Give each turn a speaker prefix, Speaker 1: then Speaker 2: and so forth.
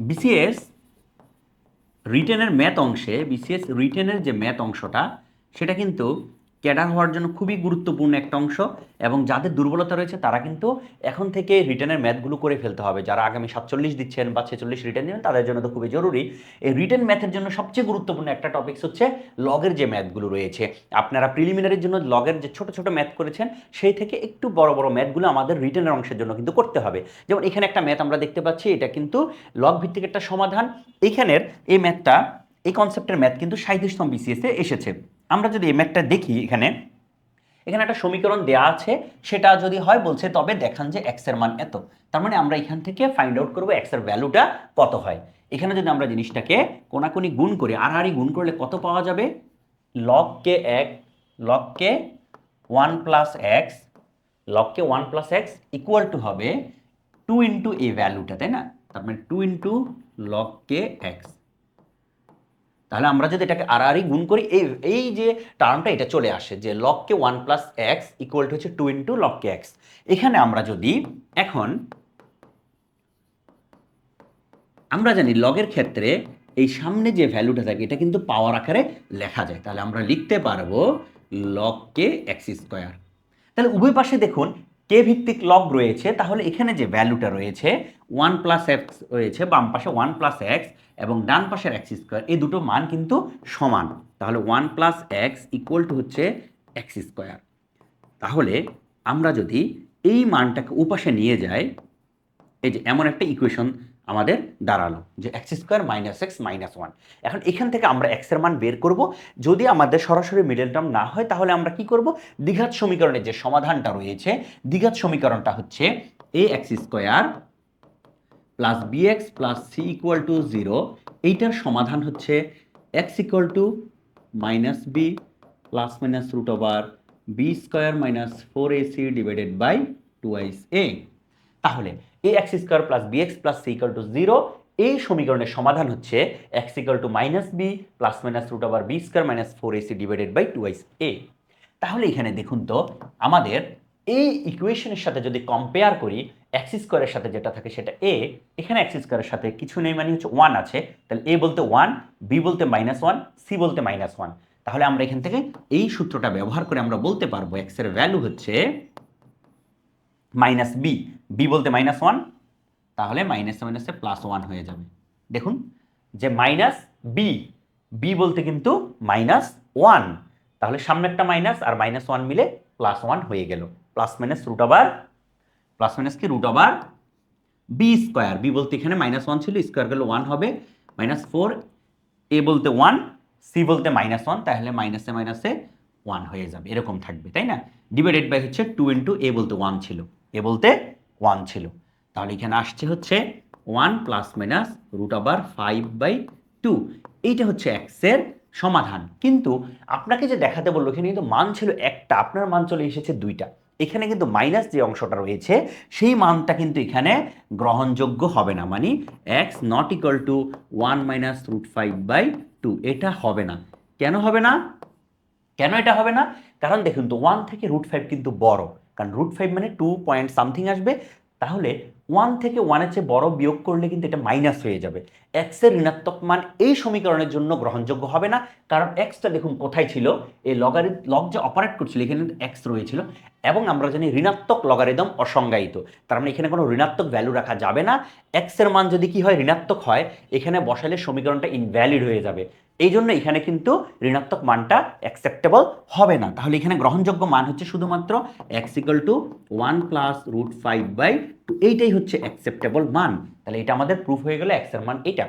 Speaker 1: BCS রিটেনের math অংশে BCS রিটেনের যে ম্যাথ অংশটা সেটা কিন্তু ক্যাডার হওয়ার জন্য খুবই গুরুত্বপূর্ণ একটা অংশ এবং যাদের দুর্বলতা রয়েছে তারা কিন্তু এখন থেকে রিটার্নের ম্যাথগুলো করে ফেলতে হবে। যারা আগামী সাতচল্লিশ দিচ্ছেন বা ছেচল্লিশ রিটার্ন দিবেন তাদের জন্য তো খুবই জরুরি। এই রিটেন ম্যাথের জন্য সবচেয়ে গুরুত্বপূর্ণ একটা টপিকস হচ্ছে লগের যে ম্যাথগুলো রয়েছে। আপনারা প্রিলিমিনারির জন্য লগের যে ছোট ছোট ম্যাথ করেছেন, সেই থেকে একটু বড় বড় ম্যাথগুলো আমাদের রিটেনের অংশের জন্য কিন্তু করতে হবে। যেমন এখানে একটা ম্যাথ আমরা দেখতে পাচ্ছি, এটা কিন্তু লগ ভিত্তিক একটা সমাধান। এখানের এই ম্যাথটা, এই কনসেপ্টের ম্যাথ কিন্তু সাঁত্রিশতম বিসিএসে এসেছে। আমরা যদি এই ম্যাথটা দেখি এখানে এখানে একটা সমীকরণ দেয়া আছে, সেটা যদি হয় বলছে, তবে দেখান যে এক্সের মান এত। তার মানে আমরা এখান থেকে ফাইন্ড আউট করব এক্সের ভ্যালুটা কত হয়। এখানে যদি আমরা জিনিসটাকে কোনাকুনি গুণ করি আরই গুণ করলে কত পাওয়া যাবে? লগকে এক লগকে one plus x লগকে one plus x equal to হবে টু ইন্টু এই ভ্যালুটা তাই না? তার মানে টু ইন্টু লগকে এক্স তাহলে আমরা যদি এটাকে আড়াআড়ি গুণ করি, এই এই যে টার্মটা এটা চলে আসে যে লককে one plus x equal to হচ্ছে টু ইন্টু লককে এক্স এখানে আমরা যদি এখন আমরা জানি লগের ক্ষেত্রে এই সামনে যে ভ্যালুটা থাকে, এটা কিন্তু পাওয়ার আকারে লেখা যায়। তাহলে আমরা লিখতে পারব লগকে এক্স স্কোয়ার তাহলে উভয় পাশে দেখুন কে ভিত্তিক লগ রয়েছে, তাহলে এখানে যে ভ্যালুটা রয়েছে ওয়ান প্লাস এক্স রয়েছে, বাম পাশে ওয়ান প্লাস এক্স এবং ডান পাশের এক্স স্কোয়ার এই দুটো মান কিন্তু সমান। তাহলে one plus x equal to হচ্ছে এক্স স্কোয়ার তাহলে আমরা যদি এই মানটাকে উপাশে নিয়ে যাই এই যে এমন একটা ইকুয়েশন আমাদের দাঁড়াল যে x square minus x minus one এখন এখান থেকে আমরা এক্সের মান বের করব। যদি আমাদের সরাসরি মিডল টার্ম না হয়, তাহলে আমরা কি করব? দ্বিঘাত সমীকরণের যে সমাধানটা রয়েছে, দ্বিঘাত সমীকরণটা হচ্ছে a x square plus b x plus c equal to zero এইটার সমাধান হচ্ছে x equal to minus b plus minus root over b square minus four a c divided by twice a তাহলে a x square plus b x plus c equal to zero এই সমীকরণের সমাধান হচ্ছে x equal to minus b plus minus root over b square minus four a c divided by twice a তাহলে এখানে দেখুন তো, আমাদের এই ইকুয়েশনের সাথে যদি কম্পেয়ার করি এক্স স্কোয়ারের সাথে যেটা থাকে সেটা এ এখানে এক্স স্কোয়ারের সাথে কিছু নেই মানে হচ্ছে ওয়ান আছে। তাহলে এ বলতে ওয়ান বি বলতে মাইনাস ওয়ান সি বলতে মাইনাস ওয়ান তাহলে আমরা এখান থেকে এই সূত্রটা ব্যবহার করে আমরা বলতে পারব এক্সের ভ্যালু হচ্ছে মাইনাস বি বি বলতে মাইনাস ওয়ান তাহলে মাইনাসে মাইনাসে প্লাস ওয়ান হয়ে যাবে। দেখুন, যে মাইনাস বি বি বলতে কিন্তু মাইনাস ওয়ান তাহলে সামনে একটা মাইনাস আর মাইনাস ওয়ান মিলে প্লাস ওয়ান হয়ে গেল। প্লাস মাইনাস রুট আবার প্লাস মাইনাস কি? রুট আবার বি স্কোয়ার বি বলতে এখানে মাইনাস ওয়ান ছিল স্কোয়ার গেলে ওয়ান হবে মাইনাস ফোর এ বলতে ওয়ান সি বলতে মাইনাস ওয়ান তাহলে মাইনাসে মাইনাসে ওয়ান হয়ে যাবে। এরকম থাকবে, তাই না? ডিভাইডেড বাই হচ্ছে টু ইন্টু এ বলতে ওয়ান ছিল। এ বলতে ওয়ান ছিল। তাহলে এখানে আসছে হচ্ছে ওয়ান প্লাস মাইনাস রুট আবার ফাইভ বাই টু এইটা হচ্ছে এক্সের সমাধান। কিন্তু আপনাকে যে দেখাতে বলল, এখানে কিন্তু মান ছিল একটা, আপনার মান চলে এসেছে দুইটা। এখানে কিন্তু মাইনাস যে অংশটা রয়েছে, সেই মানটা কিন্তু এখানে গ্রহণযোগ্য হবে না। মানে x not equal to one minus root five by two এটা হবে না। কেন হবে না? কেন এটা হবে না? কারণ দেখুন তো ওয়ান থেকে রুট ফাইভ কিন্তু বড়। কারণ রুট ফাইভ মানে টু পয়েন্ট সামথিং আসবে তাহলে ওয়ান থেকে ওয়ানের চেয়ে বড় বিয়োগ করলে কিন্তু এটা মাইনাস হয়ে যাবে। এক্সের ঋণাত্মক মান এই সমীকরণের জন্য গ্রহণযোগ্য হবে না, কারণ এক্সটা দেখুন কোথায় ছিল? এই লগারি লগ যে অপারেট করছিল, এখানে এক্স রয়েছিল, এবং আমরা জানি ঋণাত্মক লগারিদম অসংজ্ঞায়িত। তার মানে এখানে কোনো ঋণাত্মক ভ্যালু রাখা যাবে না। এক্সের মান যদি কি হয়? ঋণাত্মক হয়, এখানে বসালে সমীকরণটা ইনভ্যালিড হয়ে যাবে। এই জন্য এখানে কিন্তু ঋণাত্মক মানটা অ্যাকসেপ্টেবল হবে না। তাহলে এখানে গ্রহণযোগ্য মান হচ্ছে শুধুমাত্র x equal to one plus root five by এইটাই হচ্ছে অ্যাকসেপ্টেবল মান। তাহলে এটা আমাদের প্রুফ হয়ে গেল এক্সের মান এইটা।